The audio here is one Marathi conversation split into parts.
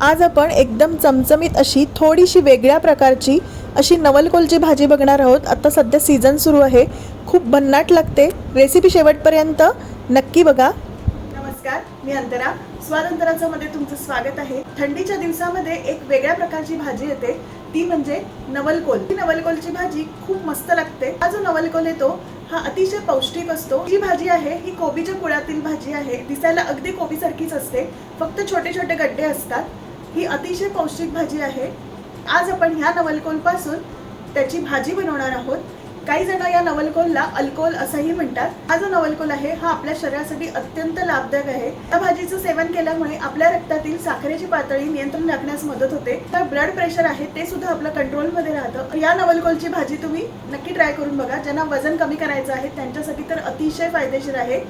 आज आपण एकदम चमचमीत अशी थोडीशी वेगळ्या प्रकारची अशी नवलकोलची भाजी बघणार आहोत. आता सध्या सीझन सुरू आहे. खूप भन्नाट लागते. रेसिपी शेवटपर्यंत नक्की बघा. नमस्कार मी अंतरा. स्वातंत्र्याचं मध्ये तुमचं स्वागत आहे. थंडीच्या दिवसामध्ये एक वेगळ्या प्रकारची भाजी येते. ती म्हणजे नवलकोल ही नवलकोलची भाजी खूप मस्त लागते. हा जो नवलकोल येतो हा अतिशय पौष्टिक असतो. ही भाजी आहे ही कोबीच्या कुळातील भाजी आहे. दिसायला अगदी कोबीसारखीच असते. फक्त छोटे छोटे गड्डे असतात. ही अतिशय पौष्टिक भाजी आहे. आज आपण ह्या नवलकोलपासून त्याची भाजी बनवणार आहोत. काही जण या नवलकोलला अल्कोल असंही म्हणतात. हा जो नवलकोल आहे हा आपल्या शरीरासाठी अत्यंत लाभदायक आहे. या भाजीचं सेवन केल्यामुळे आपल्या रक्तातील साखरेची पातळी नियंत्रण राखण्यास मदत होते. तर ब्लड प्रेशर आहे ते सुद्धा आपलं कंट्रोलमध्ये राहतं. या नवलकोलची भाजी तुम्ही नक्की ट्राय करून बघा. ज्यांना वजन कमी करायचं आहे त्यांच्यासाठी तर अतिशय फायदेशीर आहे.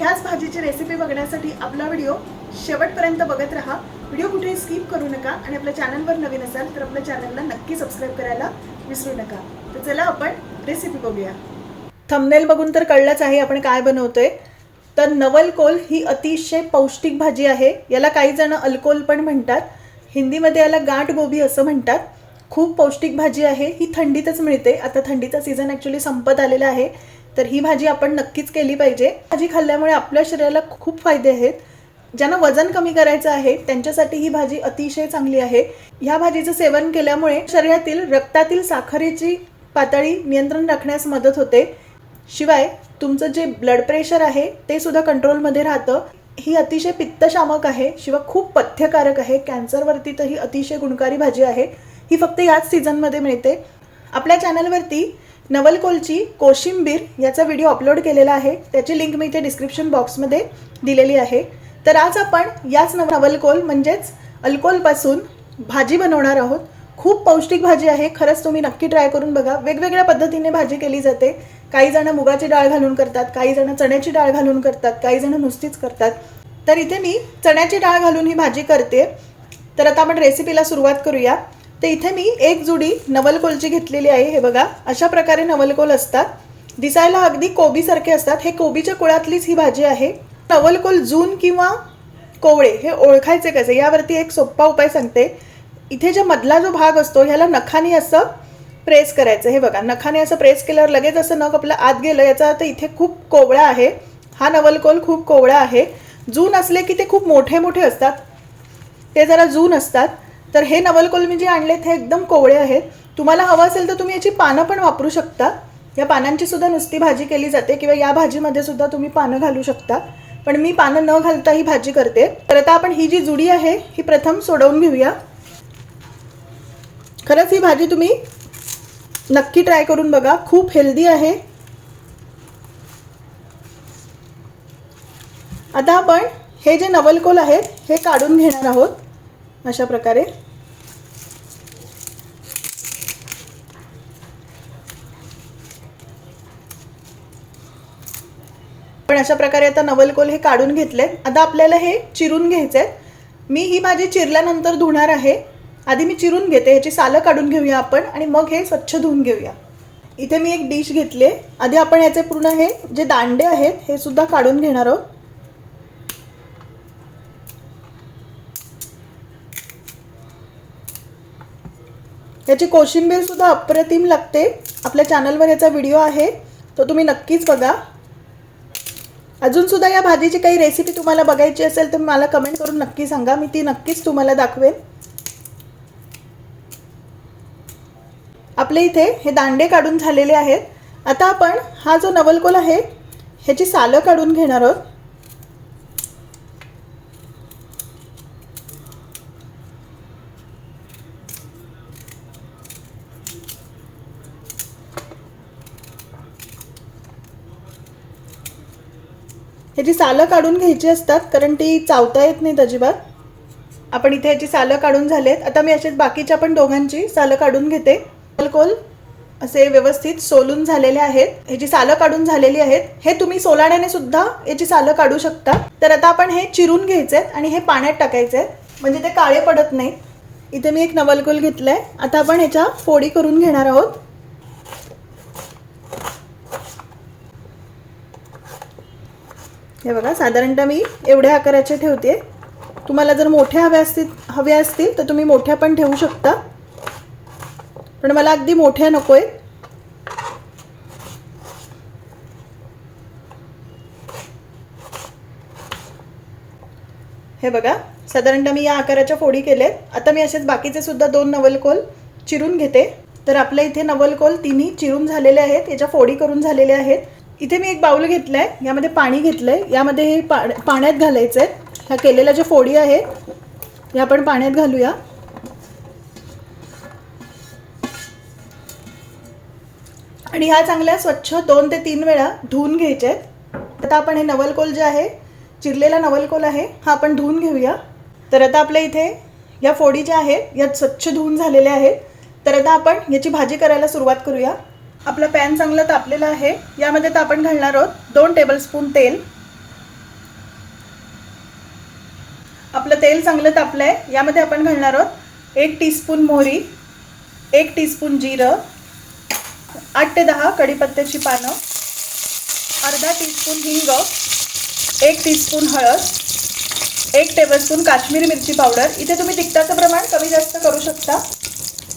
ह्याच भाजीची रेसिपी बघण्यासाठी आपला व्हिडिओ शेवटपर्यंत बघत राहा. व्हिडिओ कुठेही स्किप करू नका आणि आपल्या चॅनलवर नवीन असाल तर आपल्या चॅनलला नक्की सबस्क्राईब करायला विसरू नका. तर चला आपण रेसिपी बघूया. थंबनेल बघून तर कळलंच आहे आपण काय बनवतोय. तर नवलकोल ही अतिशय पौष्टिक भाजी आहे. याला काही जण अल्कोल पण म्हणतात. हिंदीमध्ये याला गाठ गोबी असं म्हणतात. खूप पौष्टिक भाजी आहे. ही थंडीतच मिळते. आता थंडीचा सीझन ॲक्च्युली संपत आलेला आहे. तर ही भाजी आपण नक्कीच केली पाहिजे. भाजी खाल्ल्यामुळे आपल्या शरीराला खूप फायदे आहेत. ज्यांना वजन कमी करायचं आहे त्यांच्यासाठी ही भाजी अतिशय चांगली आहे. ह्या भाजीचं सेवन केल्यामुळे शरीरातील रक्तातील साखरेची पातळी नियंत्रण राखण्यास मदत होते. शिवाय तुमचं जे ब्लड प्रेशर आहे ते सुद्धा कंट्रोलमध्ये राहतं. ही अतिशय पित्तशामक आहे शिवाय खूप पथ्यकारक आहे. कॅन्सरवरती तर ही अतिशय गुणकारी भाजी आहे. ही फक्त याच सीझनमध्ये मिळते. आपल्या चॅनलवरती नवलकोलची कोशिंबीर याचा व्हिडिओ अपलोड केलेला आहे. त्याची लिंक मी इथे डिस्क्रिप्शन बॉक्समध्ये दिलेली आहे. तर आज आपण याच नव नवलकोल म्हणजेच अल्कोलपासून भाजी बनवणार आहोत. खूप पौष्टिक भाजी आहे. खरंच तुम्ही नक्की ट्राय करून बघा. वेगवेगळ्या पद्धतीने भाजी केली जाते. काही जण मुगाची डाळ घालून करतात काही जण चण्याची डाळ घालून करतात काही जण नुसतीच करतात. तर इथे मी चण्याची डाळ घालून ही भाजी करते. तर आता आपण रेसिपीला सुरुवात करूया. तर इथे मी एक जुडी नवलकोलची घेतलेली आहे. हे बघा अशा प्रकारे नवलकोल असतात. दिसायला अगदी कोबीसारखे असतात. हे कोबीच्या कुळातलीच ही भाजी आहे. तवलकोल जून किंवा कोवळे हे ओळखायचे कसे? यावरती एक सोप्पा उपाय सांगते. इथे जो मधला जो भाग असतो ह्याला नखाने असं प्रेस करायचं. हे बघा नखाने असं प्रेस केल्यावर लगेच असं नख आपलं आत गेलं. याचा अर्थ इथे खूप कोवळा आहे. हा नवलकोल खूप कोवळा आहे. जून असले की ते खूप मोठे मोठे असतात. ते जरा जून असतात. तर हे नवलकोल मी जे आणलेत हे एकदम कोवळे आहेत. तुम्हाला हवं असेल तर तुम्ही याची पानं पण वापरू शकता. या पानांची सुद्धा नुसती भाजी केली जाते किंवा या भाजीमध्ये सुद्धा तुम्ही पानं घालू शकता. पण मी पानं न घालता ही भाजी करते. तर आता आपण ही जी जुडी आहे ही प्रथम सोडवून घेऊया. खरंच ही भाजी तुम्ही नक्की ट्राय करून बघा खूप हेल्दी आहे. आता आपण हे जे नवलकोल आहेत हे काढून घेणार आहोत अशा प्रकारे. पण अशा प्रकारे आता नवलकोल हे काढून घेतले. आता आपल्याला हे चिरून घ्यायचे आहेत मी ही भाजी चिरल्यानंतर धुणार आहे. आधी मी चिरून घेते. ह्याची सालं काढून घेऊया आपण आणि मग हे स्वच्छ धुवून घेऊया. इथे मी एक डिश घेतली आधी आपण याचे पूर्ण हे जे दांडे आहेत हे सुद्धा काढून घेणार आहोत. याची कोशिंबीर सुद्धा अप्रतिम लागते. आपल्या चॅनलवर याचा व्हिडिओ आहे. तो तुम्ही नक्कीच बघा. अजून सुद्धा या भाजीची काही रेसिपी तुम्हाला बघायची असेल तर मला कमेंट करून नक्की सांगा. मी ती नक्कीच तुम्हाला दाखवेन. आपले इथे हे दांडे काढून झालेले आहेत. आता आपण हा जो नवलकोल आहे ह्याची सालं काढून घेणार आहोत. ह्याची सालं काढून घ्यायची असतात कारण ती चावता येत नाहीत अजिबात. आपण इथे ह्याची सालं काढून झालेत. आता मी अशीच बाकीच्या पण दोघांची सालं काढून घेते. अल्कोल असे व्यवस्थित सोलून झालेले आहेत. ह्याची सालं काढून झालेली आहेत हे तुम्ही सोलाण्याने सुद्धा याची सालं काढू शकता. तर आता आपण हे चिरून घ्यायचे आणि हे पाण्यात टाकायचे म्हणजे ते काळे पडत नाही इथे मी एक नवलकोल घेतलाय. आता आपण ह्याच्या फोडी करून घेणार आहोत. हे बघा साधारणतः मी एवढ्या आकाराचे ठेवते. तुम्हाला जर मोठ्या हव्या असतील हव्या असतील तर तुम्ही मोठ्या पण ठेवू शकता. पण मला अगदी मोठ्या नको आहेत हे बघा साधारणतः मी या आकाराच्या फोडी केल्यात. आता मी असेच बाकीचे सुद्धा दोन नवलकोल चिरून घेते. तर आपल्या इथे नवलकोल तिन्ही चिरून झालेले आहेत याच्या फोडी करून झालेल्या आहेत. इथे मी एक बाऊल घेतलं आहे यामध्ये पाणी घेतलं आहे यामध्ये हे पा पाण्यात घालायचं आहे ह्या केलेल्या ज्या फोडी आहेत या आपण पाण्यात घालूया. आणि ह्या चांगल्या स्वच्छ दोन ते तीन वेळा धुवून घ्यायच्या आहेत. आता आपण हे नवलकोल जे आहे चिरलेला नवलकोल आहे हा आपण धुवून घेऊया. तर आता आपल्या इथे या फोडी ज्या आहेत या स्वच्छ धुवून झालेल्या आहेत. तर आता आपण याची भाजी करायला सुरुवात करूया. आपलं पॅन चांगलं तापलेलं आहे. यामध्ये तर आपण घालणार आहोत दोन टेबलस्पून तेल. आपलं तेल चांगलं तापलं आहे यामध्ये आपण घालणार आहोत एक टीस्पून मोहरी एक टीस्पून जिरं आठ ते दहा कढीपत्त्याची पानं अर्धा टीस्पून हिंग एक टीस्पून हळद एक टेबलस्पून काश्मीरी मिरची पावडर इथे तुम्ही तिखटाचं प्रमाण कमी जास्त करू शकता.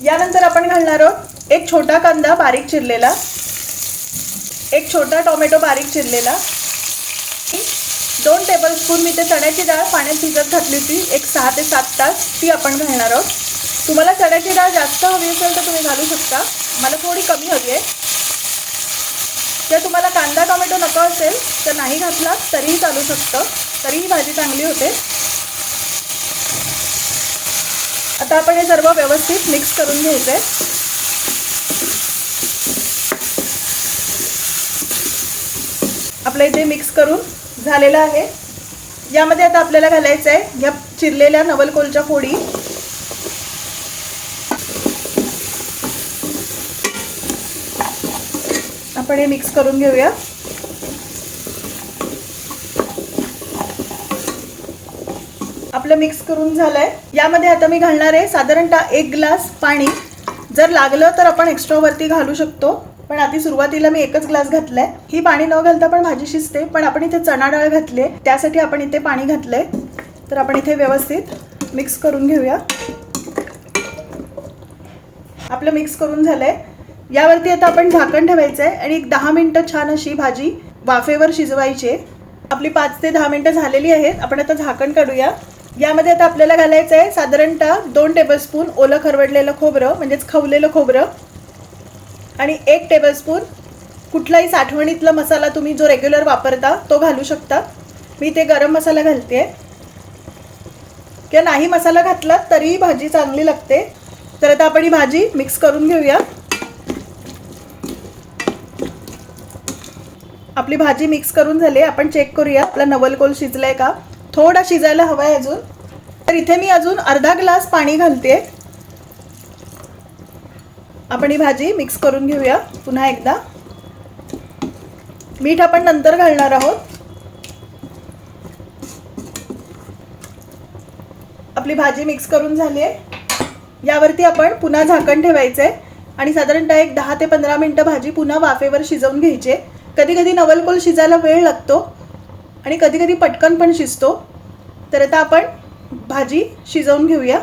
यानंतर आपण घालणार आहोत एक छोटा कांदा बारीक चिरलेला. एक छोटा टोमॅटो बारीक चिरलेला. दोन टेबलस्पून मी ते चण्याची डाळ पाण्यात भिजत घातली होती. एक सहा ते सात तास ती आपण घालणार आहोत. तुम्हाला चण्याची डाळ जास्त हवी असेल तर तुम्ही घालू शकता. मला थोडी कमी हवी आहे. जर तुम्हाला कांदा टोमॅटो नको असेल तर नाही घातला तरीही चालू शकतं. तरीही भाजी चांगली होते. आता आपण हे सर्व व्यवस्थित मिक्स करून घ्यायचं आहे आपलं इथे मिक्स करून झालेलं आहे. यामध्ये आता आपल्याला घालायचं आहे. या चिरलेल्या नवलकोलच्या फोडी. आपण हे मिक्स करून घेऊया. आपलं मिक्स करून झालंय. यामध्ये आता मी घालणार आहे साधारणतः एक ग्लास पाणी. जर लागलं तर आपण एक्स्ट्रा वरती घालू शकतो. पण आधी सुरुवातीला मी एकच ग्लास घातलाय. ही पाणी न घालता पण भाजी शिजते पण आपण इथे चणा डाळ घातली त्यासाठी आपण इथे पाणी घातलंय. तर आपण इथे व्यवस्थित मिक्स करून घेऊया. आपलं मिक्स करून झालंय. यावरती आता आपण झाकण ठेवायचं आहे आणि एक दहा मिनटं छान अशी भाजी वाफेवर शिजवायची आहे. आपली पाच ते दहा मिनटं झालेली आहेत. आपण आता झाकण काढूया. यामध्ये आता आपल्याला घालायचं आहे साधारणतः दोन टेबलस्पून ओलं खरवडलेलं खोबरं म्हणजेच खवलेलं खोबरं. आणि एक टेबलस्पून कुठलाही साठवणीतला मसाला तुम्ही जो रेग्युलर वापरता तो घालू शकता. मी ते गरम मसाला घालते किंवा नाही मसाला घातला तरीही भाजी चांगली लागते. तर आता आपण ही भाजी मिक्स करून घेऊया. आपली भाजी मिक्स करून झाली आपण चेक करूया. आपला नवलकोल शिजलाय का? थोडा शिजायला हवा आहे अजून. तर इथे मी अजून अर्धा ग्लास पाणी घालते आपण ही भाजी मिक्स करून घेऊया पुन्हा एकदा. मीठ आपण नंतर घालणार आहोत. आपली भाजी मिक्स करून झाली आहे. यावरती आपण पुन्हा झाकण ठेवायचं आहे. आणि साधारणतः एक दहा ते पंधरा मिनटं भाजी पुन्हा वाफेवर शिजवून घ्यायची कधी कधी नवलकोल शिजायला वेळ लागतो आणि कधी कधी पटकन पण शिजतो. तर आता आपण भाजी शिजवून घेऊया.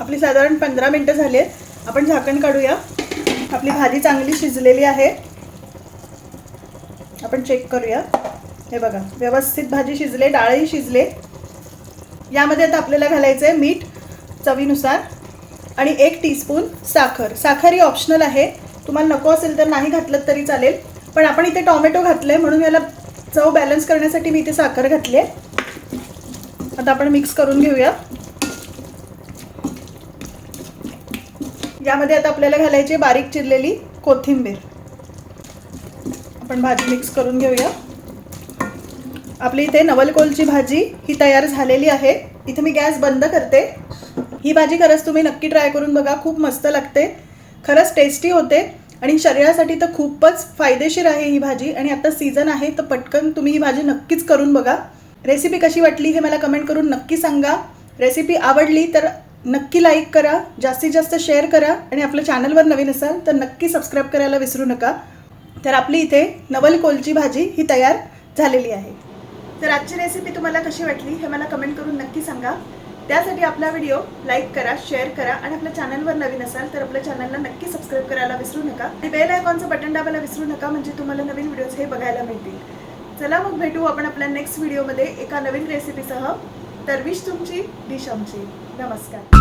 आपली साधारण पंधरा मिनटं झाली आहेत. आपण झाकण काढूया. आपली भाजी चांगली शिजलेली आहे. आपण चेक करूया. हे बघा व्यवस्थित भाजी शिजले डाळही शिजले. यामध्ये आता आपल्याला घालायचं आहे मीठ चवीनुसार आणि एक टीस्पून साखर. साखर ही ऑप्शनल आहे. तुम्हाला नको असेल तर नाही घातलं तरी चालेल. पण आपण इथे टॉमॅटो घातलं आहे म्हणून याला चव बॅलन्स करण्यासाठी मी इथे साखर घातली आहे आता आपण मिक्स करून घेऊया. यामध्ये आता आपल्याला घालायची बारीक चिरलेली कोथिंबीर. आपण भाजी मिक्स करून घेऊया. आपली इथे नवलकोलची भाजी ही तयार झालेली आहे. इथे मी गॅस बंद करते. ही भाजी खरंच तुम्ही नक्की ट्राय करून बघा खूप मस्त लागते. खरंच टेस्टी होते आणि शरीरासाठी तर खूपच फायदेशीर आहे ही भाजी आणि आता सीझन आहे तर पटकन तुम्ही ही भाजी नक्कीच करून बघा. रेसिपी कशी वाटली हे मला कमेंट करून नक्की सांगा. रेसिपी आवडली तर नक्की लाईक करा जास्तीत जास्त शेअर करा आणि आपल्या चॅनलवर नवीन असाल तर नक्की सबस्क्राईब करायला विसरू नका. तर आपली इथे नवलकोलची भाजी ही तयार झालेली आहे. तर आजची रेसिपी तुम्हाला कशी वाटली हे मला कमेंट करून नक्की सांगा. त्यासाठी आपला व्हिडिओ लाईक करा शेअर करा आणि आपल्या चॅनलवर नवीन असाल तर आपल्या चॅनलला नक्की सबस्क्राईब करायला विसरू नका. आणि बेल आयकॉनचं बटन दाबायला विसरू नका म्हणजे तुम्हाला नवीन व्हिडिओज हे बघायला मिळतील. चला मग भेटू आपण आपल्या नेक्स्ट व्हिडिओमध्ये एका नवीन रेसिपीसह तर विश तुमची डिश आमची. नमस्कार.